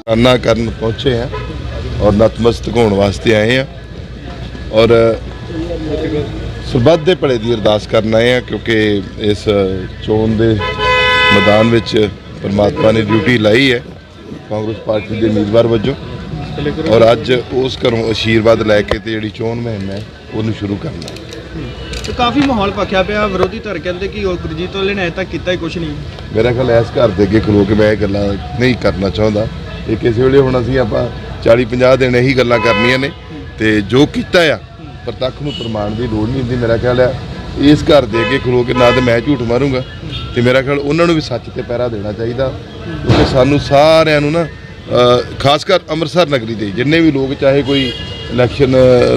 ਸ਼ੁਕਰਾਨਾ ਕਰਨ ਪਹੁੰਚੇ ਹਾਂ ਔਰ ਨਤਮਸਤਕ ਹੋਣ ਵਾਸਤੇ ਆਏ ਹਾਂ ਔਰ ਸਰਬੱਤ ਦੇ ਭਲੇ ਦੀ ਅਰਦਾਸ ਕਰਨ ਆਏ ਹਾਂ ਕਿਉਂਕਿ ਇਸ ਚੋਣ ਦੇ ਮੈਦਾਨ ਵਿੱਚ ਪਰਮਾਤਮਾ ਨੇ ਡਿਊਟੀ ਲਾਈ ਹੈ ਕਾਂਗਰਸ ਪਾਰਟੀ ਦੇ ਉਮੀਦਵਾਰ ਵਜੋਂ। ਔਰ ਅੱਜ ਉਸ ਘਰੋਂ ਆਸ਼ੀਰਵਾਦ ਲੈ ਕੇ ਤੇ ਜਿਹੜੀ ਚੋਣ ਮੁਹਿੰਮ ਹੈ ਉਹਨੂੰ ਸ਼ੁਰੂ ਕਰਨਾ ਹੈ। ਤੇ ਕਾਫੀ ਮਾਹੌਲ ਪੱਖਿਆ ਪਿਆ ਵਿਰੋਧੀ ਧਿਰ ਕਹਿੰਦੇ ਕਿ ਉਹ ਗੁਰਜੀਤ ਵਾਲੇ ਨੇ ਅਜੇ ਤੱਕ ਕੀਤਾ ਹੀ ਕੁਝ ਨਹੀਂ। ਮੇਰਾ ਖਿਆਲ ਇਸ ਘਰ ਦੇ ਅੱਗੇ ਖਲੋ ਕੇ ਮੈਂ ਇਹ ਗੱਲਾਂ ਨਹੀਂ ਕਰਨਾ ਚਾਹੁੰਦਾ। ਇਹ ਕਿਸੇ ਵੇਲੇ ਹੁਣ ਅਸੀਂ ਆਪਾਂ 40 50 ਦਿਨ ਇਹੀ ਗੱਲਾਂ ਕਰਨੀਆਂ ਨੇ ਤੇ ਜੋ ਕੀਤਾ ਆ, ਪ੍ਰਤੱਖ ਨੂੰ ਪ੍ਰਮਾਣ ਦੀ ਲੋੜ ਨਹੀਂ ਹੁੰਦੀ ਮੇਰਾ ਖਿਆਲ ਆ। ਇਸ ਘਰ ਦੇ ਅੱਗੇ ਖਲੋ ਕੇ ਨਾ ਤੇ ਮੈਂ ਝੂਠ ਮਾਰੂੰਗਾ ਤੇ ਮੇਰਾ ਖਿਆਲ ਉਹਨਾਂ ਨੂੰ ਵੀ ਸੱਚ ਤੇ ਪਹਿਰਾ ਦੇਣਾ ਚਾਹੀਦਾ ਕਿਉਂਕਿ ਸਾਨੂੰ ਸਾਰਿਆਂ ਨੂੰ ਨਾ ਖਾਸ ਕਰ ਅੰਮ੍ਰਿਤਸਰ ਨਗਰੀ ਦੇ ਜਿੰਨੇ ਵੀ ਲੋਕ ਚਾਹੇ ਕੋਈ ਇਲੈਕਸ਼ਨ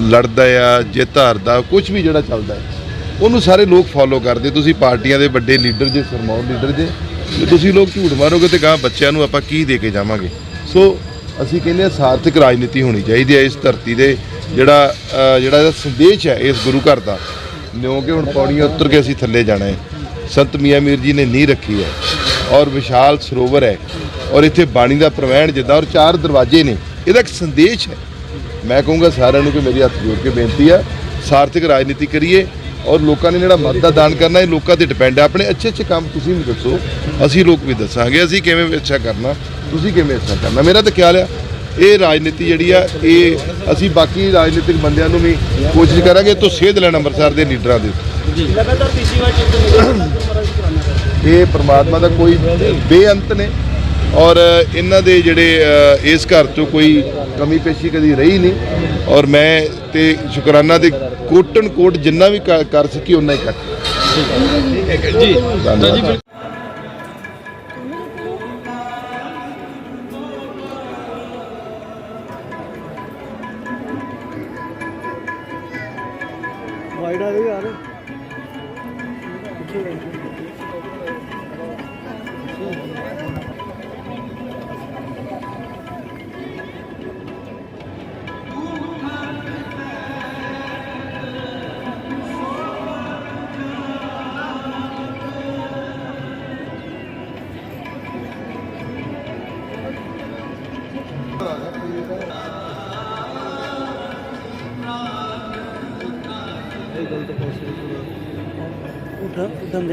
ਲੜਦਾ ਆ ਜੇ ਧਾਰਦਾ ਕੁਝ ਵੀ ਜਿਹੜਾ ਚੱਲਦਾ ਉਹਨੂੰ ਸਾਰੇ ਲੋਕ ਫੋਲੋ ਕਰਦੇ। ਤੁਸੀਂ ਪਾਰਟੀਆਂ ਦੇ ਵੱਡੇ ਲੀਡਰ ਜੇ, ਸਰਮੌਰ ਲੀਡਰ ਜੇ ਜੇ ਤੁਸੀਂ ਲੋਕ ਝੂਠ ਮਾਰੋਗੇ ਤੇ ਗਾਂ ਬੱਚਿਆਂ ਨੂੰ ਆਪਾਂ ਕੀ ਦੇ ਕੇ ਜਾਵਾਂਗੇ? ਸੋ ਅਸੀਂ ਕਹਿੰਦੇ ਹਾਂ ਸਾਰਥਕ ਰਾਜਨੀਤੀ ਹੋਣੀ ਚਾਹੀਦੀ ਹੈ ਇਸ ਧਰਤੀ ਦੇ ਜਿਹੜਾ ਜਿਹੜਾ ਇਹਦਾ ਸੰਦੇਸ਼ ਹੈ ਇਸ ਗੁਰੂ ਘਰ ਦਾ। ਕਿਉਂਕਿ ਹੁਣ ਪੌੜੀਆਂ ਉਤਰ ਕੇ ਅਸੀਂ ਥੱਲੇ ਜਾਣਾ ਹੈ। ਸੰਤ ਮੀਆਂ ਮੀਰ ਜੀ ਨੇ ਨੀਂਹ ਰੱਖੀ ਹੈ ਔਰ ਵਿਸ਼ਾਲ ਸਰੋਵਰ ਹੈ ਔਰ ਇੱਥੇ ਬਾਣੀ ਦਾ ਪ੍ਰਵਹਿਣ ਜਿੱਦਾਂ ਔਰ ਚਾਰ ਦਰਵਾਜ਼ੇ ਨੇ, ਇਹਦਾ ਇੱਕ ਸੰਦੇਸ਼ ਹੈ। ਮੈਂ ਕਹੂੰਗਾ ਸਾਰਿਆਂ ਨੂੰ ਕਿ ਮੇਰੀ ਹੱਥ ਜੋੜ ਕੇ ਬੇਨਤੀ ਆ ਸਾਰਥਕ ਰਾਜਨੀਤੀ ਕਰੀਏ। ਔਰ ਲੋਕਾਂ ਨੇ ਜਿਹੜਾ ਮਤ ਦਾ ਦਾਨ ਕਰਨਾ ਇਹ ਲੋਕਾਂ ਤੇ ਡਿਪੈਂਡ ਹੈ। ਆਪਣੇ ਅੱਛੇ ਅੱਛੇ ਕੰਮ ਤੁਸੀਂ ਵੀ ਦੱਸੋ। ਅਸੀਂ ਲੋਕ ਵੀ ਦੱਸਾਂਗੇ ਅਸੀਂ ਕਿਵੇਂ ਅੱਛਾ ਕਰਨਾ ਤੁਸੀਂ ਕਿਵੇਂ ਅੱਛਾ ਕਰਨਾ। ਮੇਰਾ ਤਾਂ ਖਿਆਲ ਆ ਇਹ ਰਾਜਨੀਤੀ ਜਿਹੜੀ ਆ ਇਹ ਅਸੀਂ ਬਾਕੀ ਰਾਜਨੀਤਿਕ ਬੰਦਿਆਂ ਨੂੰ ਵੀ ਕੋਸ਼ਿਸ਼ ਕਰਾਂਗੇ ਤੋਂ ਸੇਧ ਲੈਣ ਅੰਮ੍ਰਿਤਸਰ ਦੇ ਲੀਡਰਾਂ ਦੇ ਉੱਤੇ। ਲਗਾਤਾਰ ਤੀਸਰੀ ਵਾਰ ਜਿੱਤ ਇਹ ਪ੍ਰਮਾਤਮਾ ਦਾ ਕੋਈ ਬੇਅੰਤ ਨੇ। ਔਰ ਇਹਨਾਂ ਦੇ ਜਿਹੜੇ ਇਸ ਘਰ ਤੋਂ ਕੋਈ ਕਮੀ ਪੇਸ਼ੀ ਕਦੀ ਰਹੀ ਨਹੀਂ। ਔਰ ਮੈਂ ਤੇ ਸ਼ੁਕਰਾਨਾ ਦੇ ਕੋਟਨ ਕੋਟ ਜਿੰਨਾ ਵੀ ਕਰ- ਕਰ ਸਕੀ ਉਹਨਾਂ ਹੀ ਕਰ। ਜੀ ਧੰਨਵਾਦ ਵਾਈਡ ਆ ਗਈ ਯਾਰ ਉਠ। ਉਠਮ